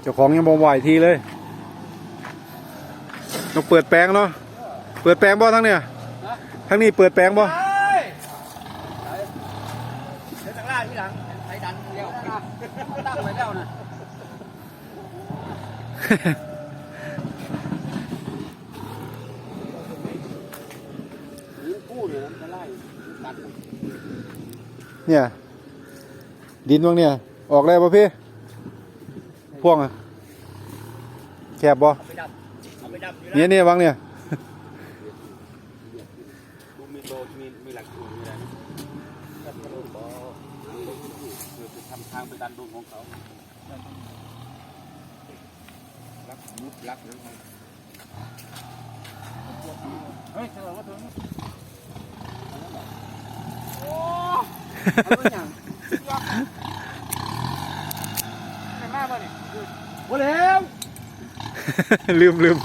เจ้าของยังบ่ไหวทีเลยต้องเปิดแปลงเนาะเปิดแปลงบ่ทั้งเนี่ยทั้งนี้เปิดแปลงบ่เดี๋ยวตั้งล่าที่หลังไอ้ดันเดียวตั้งไปแล้วนะเนี่ย ดมันเนี่ยดินตรงเนี่ยออกแล้วป่ะพี่พ่วงอะแคบบ่เอาไปดับเอาไปดับอยู่เนี่ยเนี่ยวางเนี่ยดูมีโลมีมีหลักฐานมีอะไรดับกระโดดบ่คือไปทำทางไปดันดวงของเขารักมุดรักนะเฮ้ยเจอว่าถึงโอ้เอาไปยังไม่มาบ่เนี่ยบ่แล้วลืมลืม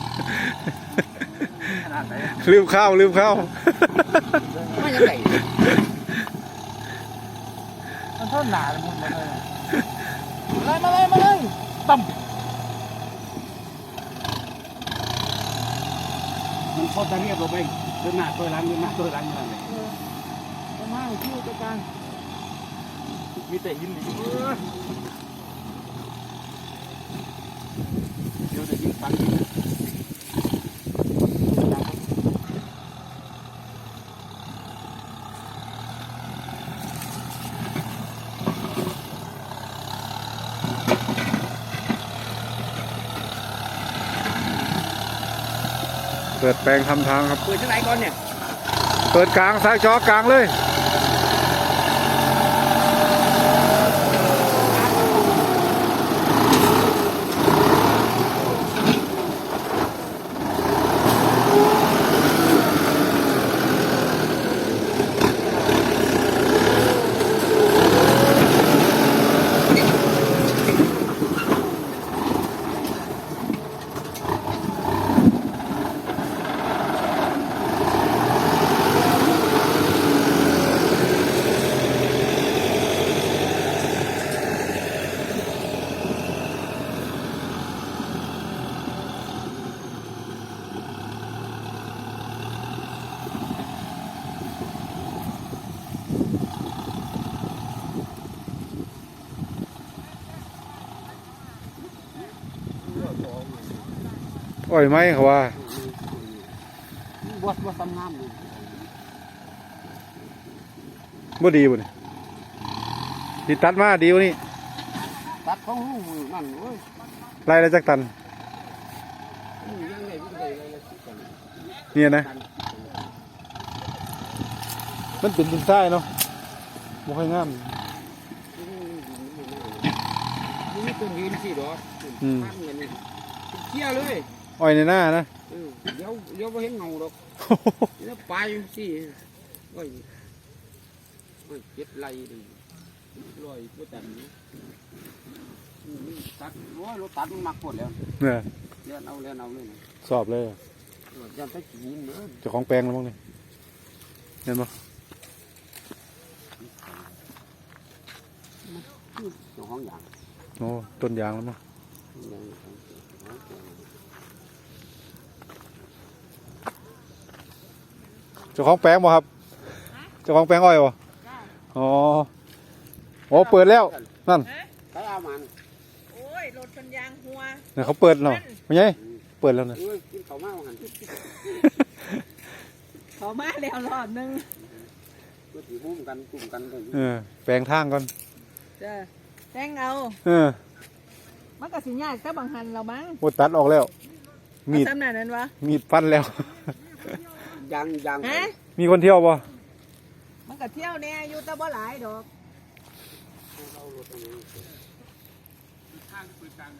ขนาดไหนลืมข้าวลืมข้าวไม่ยังไงมันเท่าหนาเลยมึงมาเลยมาเลยมาเลยมาเลยตั้มมันโคตรเรียบเราไปเดินหน้าตัวหลังเดินหน้าตัวหลังอย่างนั้นเลยจะมาคิวตัวกลาง มีแต่หินดิเดี๋ยวจะยิงฟันเปิดแปลงทำทางครับ เปิดที่ไหนก่อนเนี่ย เปิดกลางซ้ายจอกลางเลย อ้อยไหมเขาว่าบวชบวชทำงานอยู่บ่ดีบ่นี่ที่ตัดมาดีกว่านี่ตัดของลูกมือนั่นเว้ยไล่ได้จักตันนี่ยังไงยังไงยังไงคิดกันเนี่ยนะ มันเป็นดินทรายเนาะบ่ค่อยงามนี่ต้นยืนสิดอกอืมตั้งอย่างนี้เที่ยเลย อ้อยในหน้านะเออเดี๋ยวเดี๋ยวไ่เห็นเงาดอกแล้วไปสิโอ้ยโอ้ยเจ็ดไรดิลอยตัวแต่นี้อืมตัดโอ้ยรถตัดมันมักหมดแล้วเนี่ยเลี้ยนเอาเลี้ยนเอาเลยนะสอบเลยเออยันไปกินเด้อเจ้าของแปลงแล้วมั้งนี่เห็นบ่เจ้าของอย่างโอ้ต้นยางแล้วมั้ง อย่างของ เจ้าของแปลงบ่ครับเจ้าของแปลงอ้อยบ่อ๋อโอ้เปิดแล้วนั่นไปเอามันโอ้ยรถคนยางหัวเนี่ยเขาเปิดแล้วไม่ใช่เปิดแล้วนะเอ้ยกินข้าวเมาหันเขามาแล้วรอบหนึงก็ถือหุ้มกันกลุ่มกันเลยเออแปลงทางก่อนจ้ะแจ้งเอาเออมันก็สิยากแต่บางหันเรามั้งโอ้ตัดออกแล้วมีดเอาตำแหน่งนั้นวะมีดฟันแล้ว ยางยางฮะมีคนเที่ยวบ่มันก็เที่ยวแน่อยู่แต่บ่หลายดอกเอารถตรงนี้ข้างปืนกลาง